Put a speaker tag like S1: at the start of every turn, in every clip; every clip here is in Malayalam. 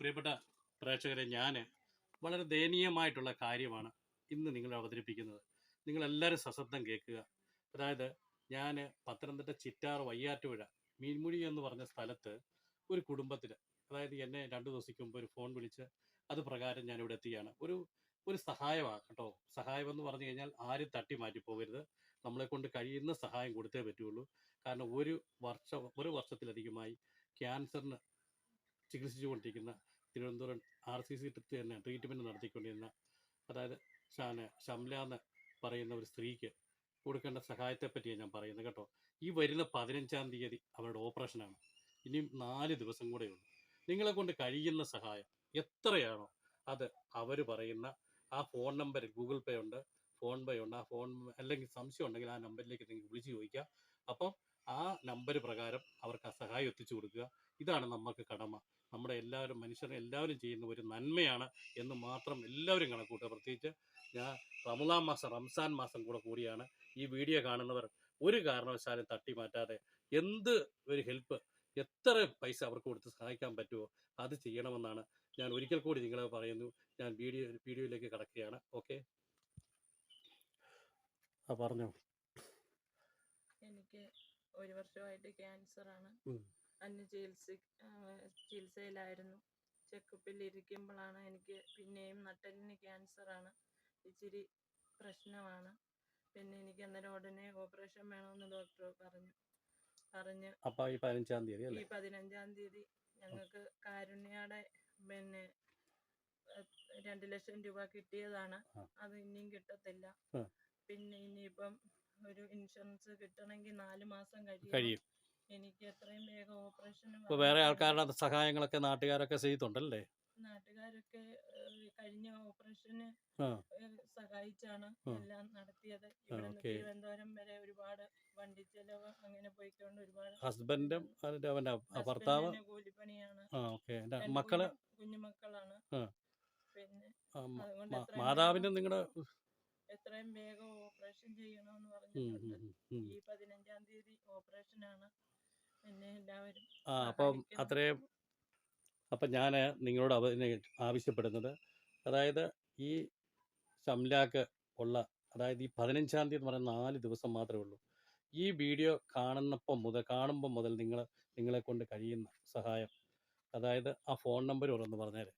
S1: പ്രിയപ്പെട്ട പ്രേക്ഷകരെ ഞാൻ വളരെ ദയനീയമായിട്ടുള്ള കാര്യമാണ് ഇന്ന് നിങ്ങൾ അവതരിപ്പിക്കുന്നത്. നിങ്ങളെല്ലാവരും സശബ്ദം കേൾക്കുക. അതായത് ഞാൻ പത്തനംതിട്ട ചിറ്റാർ വയ്യാറ്റുപുഴ മീൻമുഴി എന്ന് പറഞ്ഞ സ്ഥലത്ത് ഒരു കുടുംബത്തിൽ അതായത് എന്നെ രണ്ട് ദിവസത്തേക്ക് മുമ്പ് ഒരു ഫോൺ വിളിച്ച് അത് പ്രകാരം ഞാൻ ഇവിടെ എത്തിയാണ്. ഒരു ഒരു സഹായമാണ് കേട്ടോ സഹായം എന്ന് പറഞ്ഞു കഴിഞ്ഞാൽ ആരും തട്ടി മാറ്റി പോകരുത്. നമ്മളെ കൊണ്ട് കഴിയുന്ന സഹായം കൊടുത്തേ പറ്റുള്ളൂ. കാരണം ഒരു വർഷം ഒരു വർഷത്തിലധികമായി ക്യാൻസറിന് ചികിത്സിച്ചുകൊണ്ടിരിക്കുന്ന തിരുവനന്തപുരം ആർ സി സി തന്നെ ട്രീറ്റ്മെന്റ് നടത്തിക്കൊണ്ടിരുന്ന അതായത് ഷാന ഷംല എന്ന് പറയുന്ന ഒരു സ്ത്രീക്ക് കൊടുക്കേണ്ട സഹായത്തെ പറ്റിയാണ് ഞാൻ പറയുന്നത് കേട്ടോ. ഈ വരുന്ന പതിനഞ്ചാം തീയതി അവരുടെ ഓപ്പറേഷനാണ് ഇനിയും നാല് ദിവസം കൂടെ ഉള്ളൂ. നിങ്ങളെ കൊണ്ട് കഴിയുന്ന സഹായം എത്രയാണോ അത് അവർ പറയുന്ന ആ ഫോൺ നമ്പർ ഗൂഗിൾ പേ ഉണ്ട് ഫോൺ പേ ഉണ്ട് ആ ഫോൺ അല്ലെങ്കിൽ സംശയം ഉണ്ടെങ്കിൽ ആ നമ്പറിലേക്ക് നിങ്ങൾക്ക് വിളിച്ച് ചോദിക്കാം. അപ്പം ആ നമ്പർ പ്രകാരം അവർക്ക് ആ സഹായം എത്തിച്ചു കൊടുക്കുക. ഇതാണ് നമുക്ക് കടമ. നമ്മുടെ എല്ലാവരും മനുഷ്യരെ എല്ലാവരും ചെയ്യുന്ന ഒരു നന്മയാണ് എന്ന് മാത്രം എല്ലാവരും കണക്കൂട്ടുക. പ്രത്യേകിച്ച് ഞാൻ റമദാൻ മാസം റംസാൻ മാസം കൂടെ കൂടിയാണ് ഈ വീഡിയോ കാണുന്നവർ ഒരു കാരണവശാലും തട്ടി മാറ്റാതെ എന്ത് ഒരു ഹെൽപ്പ് എത്ര പൈസ അവർക്ക് കൊടുത്ത് സഹായിക്കാൻ പറ്റുമോ അത് ചെയ്യണമെന്നാണ് ഞാൻ ഒരിക്കൽ കൂടി നിങ്ങളെ പറയുന്നു. ഞാൻ വീഡിയോ വീഡിയോയിലേക്ക് കടക്കുകയാണ്. ഓക്കെ? ആ പറഞ്ഞോ.
S2: എനിക്ക് ഒരു വർഷമായിട്ട് ക്യാൻസർ ആണ്. അന്ന് ചികിത്സ ചികിത്സയിലായിരുന്നു. ചെക്കപ്പിൽ ഇരിക്കുമ്പോഴാണ് എനിക്ക് പിന്നെയും നട്ടലിന് ക്യാൻസർ ആണ് ഇച്ചിരി പ്രശ്നമാണ്. പിന്നെ എനിക്ക് അന്നേരം ഉടനെ ഓപ്പറേഷൻ വേണമെന്ന് ഡോക്ടർ പറഞ്ഞു. പറഞ്ഞ്.
S1: അപ്പം ഈ പതിനഞ്ചാം തീയതി
S2: ഈ പതിനഞ്ചാം തീയതി ഞങ്ങൾക്ക് കാരുണ്യയുടെ പിന്നെ രണ്ടു ലക്ഷം രൂപ കിട്ടിയതാണ്. അത് ഇനിയും കിട്ടത്തില്ല. പിന്നെ ഇനിയിപ്പം ഒരു ഇൻഷുറൻസ് കിട്ടണമെങ്കിൽ നാല് മാസം കഴിയും. എനിക്ക് എത്രയും വേഗം ഓപ്പറേഷൻ
S1: ഇപ്പോൾ വേറെ ആൾക്കാരുടെ സഹായങ്ങളൊക്കെ നാട്ടുകാരൊക്കെ ചെയ്തിട്ടുണ്ടല്ലേ?
S2: നാട്ടുകാരൊക്കെ കഴിഞ്ഞ ഓപ്പറേഷന് സഹായിച്ചാണ് എല്ലാം നടത്തിയത്. ഇവിടെ. തിരുവനന്തപുരം വരെ ഒരുപാട് വണ്ടി ചെലവ് അങ്ങനെ പോയിക്കൊണ്ട് ഒരുപാട്
S1: ഹസ്ബൻഡും അവന്റെ ഭർത്താവ്?
S2: കൂലിപ്പണിയാണ്
S1: മക്കൾ?
S2: കുഞ്ഞു- കുഞ്ഞുമക്കളാണ്. പിന്നെ
S1: മാതാവിനും നിങ്ങളുടെ
S2: എത്രയും വേഗം ഓപ്പറേഷൻ ചെയ്യണമെന്ന് പറഞ്ഞിട്ടുണ്ട്. ഈ പതിനഞ്ചാം തീയതി ഓപ്പറേഷനാണ്. പിന്നെ എല്ലാവരും
S1: ആ അപ്പം. അത്രയും അപ്പം ഞാൻ നിങ്ങളോട് ആവശ്യപ്പെടുന്നത്. അതായത് ഈ ഷംലാക്ക് ഉള്ള അതായത് ഈ പതിനഞ്ചാം തീയതി എന്ന് പറയുന്ന നാല് ദിവസം മാത്രമേ ഉള്ളൂ. ഈ വീഡിയോ കാണുന്നപ്പം മുതൽ കാണുമ്പോൾ മുതൽ നിങ്ങൾ നിങ്ങളെ കൊണ്ട് കഴിയുന്ന സഹായം. അതായത് ആ ഫോൺ നമ്പർ ഒന്ന് പറഞ്ഞേരെ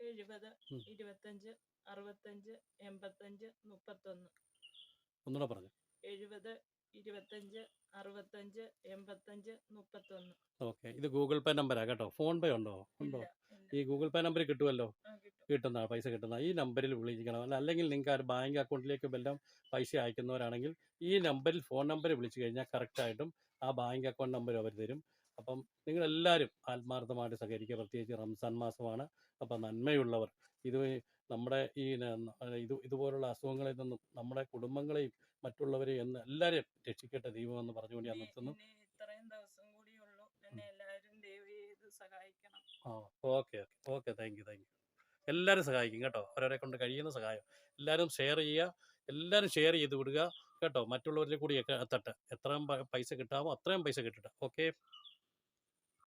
S2: എഴുപത്. ഇരുപത്തഞ്ച് അറുപത്തഞ്ച് എൺപത്തഞ്ച് മുപ്പത്തൊന്ന്.
S1: ഒന്നുകൂടെ പറഞ്ഞു.
S2: എഴുപത് ഇരുപത്തഞ്ച് അറുപത്തഞ്ച് എൺപത്തഞ്ച് മുപ്പത്തൊന്ന്.
S1: ഓക്കെ. ഇത് ഗൂഗിൾ പേ നമ്പരാ കേട്ടോ? ഫോൺ പേ ഉണ്ടോ? ഉണ്ടോ? ഈ ഗൂഗിൾ പേ നമ്പർ കിട്ടുമല്ലോ കിട്ടുന്ന പൈസ കിട്ടുന്ന. ഈ നമ്പറിൽ വിളിക്കണം അല്ല അല്ലെങ്കിൽ നിങ്ങൾക്ക് ആ ബാങ്ക് അക്കൗണ്ടിലേക്ക് വല്ലതും പൈസ അയക്കുന്നവരാണെങ്കിൽ ഈ നമ്പറിൽ ഫോൺ നമ്പർ വിളിച്ചു കഴിഞ്ഞാൽ കറക്റ്റായിട്ടും ആ ബാങ്ക് അക്കൗണ്ട് നമ്പർ അവർ തരും. അപ്പം നിങ്ങളെല്ലാവരും ആത്മാർത്ഥമായിട്ട് സഹകരിക്കുക. പ്രത്യേകിച്ച് റംസാൻ മാസമാണ്. അപ്പം നന്മയുള്ളവർ ഇത് നമ്മുടെ ഈ ഇത് ഇതുപോലുള്ള അസുഖങ്ങളിൽ നിന്നും നമ്മുടെ കുടുംബങ്ങളെയും മറ്റുള്ളവരെയും എന്ന് എല്ലാവരെയും രക്ഷിക്കട്ടെ ദൈവം എന്ന് പറഞ്ഞുകൊണ്ട് ഞാൻ നിർത്തുന്നു.
S2: ഇത്രയും ദിവസം കൂടിയുള്ളൂ എന്നെ എല്ലാവരും ദയവ് സഹായിക്കണം.
S1: ആ okay okay okay. Thank you thank you. എല്ലാവരും സഹായിക്കും കേട്ടോ. അവരവരെ കൊണ്ട് കഴിയുന്ന സഹായം. എല്ലാവരും ഷെയർ ചെയ്യുക. എല്ലാവരും ഷെയർ ചെയ്ത് വിടുക. കേട്ടോ മറ്റുള്ളവരിൽ കൂടി എത്തട്ടെ. എത്രയും പൈസ കിട്ടാമോ അത്രയും പൈസ കിട്ടട്ടെ. ഓക്കെ?